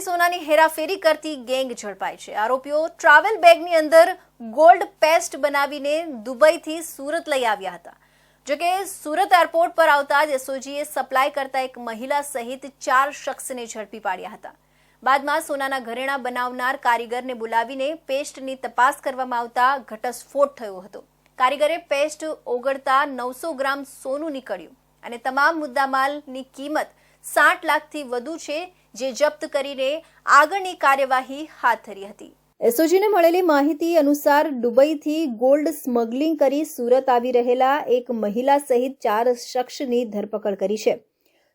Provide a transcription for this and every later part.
લાખથી સોનાની હેરાફેરી કરતી ગેંગ ઝડપાઈ છે. આરોપીઓ ટ્રાવેલ બેગની અંદર ગોલ્ડ પેસ્ટ બનાવીને દુબઈથી સુરત લઈ આવ્યા હતા. જોકે સુરત એરપોર્ટ પર આવતા જ એસઓજીએ સપ્લાય કરતા એક મહિલા સહિત ચાર શખ્સને ઝડપી પાડ્યા હતા. બાદમાં સોનાના ઘરેણા બનાવનાર કારીગરને બોલાવીને પેસ્ટની તપાસ કરવામાં આવતા ઘટસ્ફોટ થયો હતો. કારીગરે પેસ્ટ ઓગળતા નવસો ગ્રામ સોનું નીકળ્યું. અને તમામ મુદ્દામાલની કિંમત સાઠ લાખથી વધુ છે જે જપ્ત કરીને આગળની કાર્યવાહી હાથ ધરી હતી. એસઓજીને મળેલી માહિતી અનુસાર દુબઈથી ગોલ્ડ સ્મગલિંગ કરી સુરત આવી રહેલા એક મહિલા સહિત ચાર શખ્સની ધરપકડ કરી છે.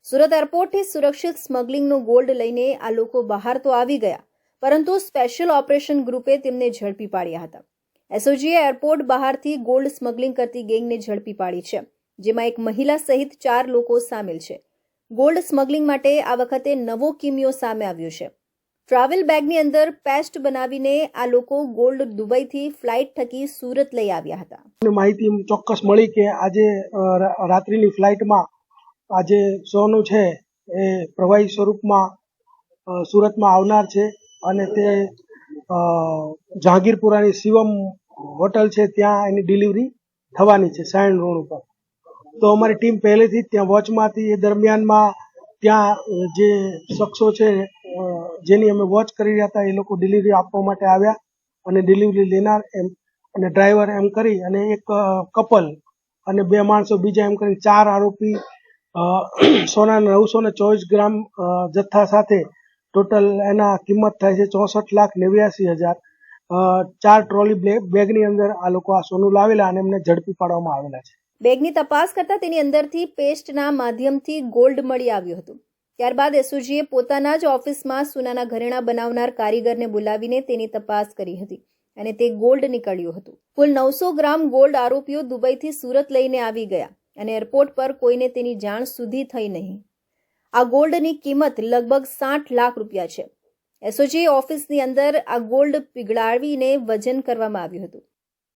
સુરત એરપોર્ટથી સુરક્ષિત સ્મગલિંગનું ગોલ્ડ લઈને આ લોકો બહાર તો આવી ગયા, પરંતુ સ્પેશિયલ ઓપરેશન ગ્રુપે તેમને ઝડપી પાડ્યા હતા. એસઓજીએ એરપોર્ટ બહારથી ગોલ્ડ સ્મગલિંગ કરતી ગેંગને ઝડપી પાડી છે, જેમાં એક મહિલા સહિત ચાર લોકો સામેલ છે. ગોલ્ડ સ્મગલિંગ માટે આ વખતે નવો કિમિયો સામે આવ્યો છે. ટ્રાવેલ બેગની અંદર પેસ્ટ બનાવીને આ લોકો ગોલ્ડ દુબઈથી ફ્લાઇટ થકી સુરત લઈ આવ્યા હતા. માહિતી ચોક્કસ મળી કે આજે રાત્રિની ફ્લાઇટમાં આજે સોનું છે એ પ્રવાહી સ્વરૂપમાં સુરતમાં આવનાર છે અને તે જહાંગીરપુરાની શિવમ હોટલ છે ત્યાં એની ડિલિવરી થવાની છે સાયણ રોડ ઉપર. તો અમારી ટીમ પહેલેથી ત્યાં હતી એ દરમિયાનમાં ત્યાં જે શખ્સો છે જેની અમે વોચ કરી રહ્યા હતા, એ લોકો ડિલિવરી આપવા માટે આવ્યા અને ડિલિવરી લેનાર એમ, અને ડ્રાઈવર એમ કરી અને એક કપલ અને બે માણસો બીજા એમ કરી ચાર આરોપી સોના નવસો ને ચોવીસ ગ્રામ જથ્થા સાથે ટોટલ એના કિંમત થાય છે ચોસઠ લાખ નેવ્યાસી હજાર. ચાર ટ્રોલી બેગની અંદર આ લોકો આ સોનું લાવેલા અને એમને ઝડપી પાડવામાં આવેલા છે. બેગની તપાસ કરતા તેની અંદરથી પેસ્ટના માધ્યમથી ગોલ્ડ મળી આવ્યું હતું. ત્યારબાદ એસઓજીએ પોતાના જ ઓફિસમાં સોનાના ઘરેણા બનાવનાર કારીગરને બોલાવીને તેની તપાસ કરી હતી અને તે ગોલ્ડ નીકળ્યું હતું. કુલ નવસો ગ્રામ ગોલ્ડ આરોપીઓ દુબઈથી સુરત લઈને આવી ગયા અને એરપોર્ટ પર કોઈને તેની જાણ સુધી થઈ નહીં. આ ગોલ્ડની કિંમત લગભગ સાઠ લાખ રૂપિયા છે. એસઓજી ઓફિસની અંદર આ ગોલ્ડ પીગળાવીને વજન કરવામાં આવ્યું હતું.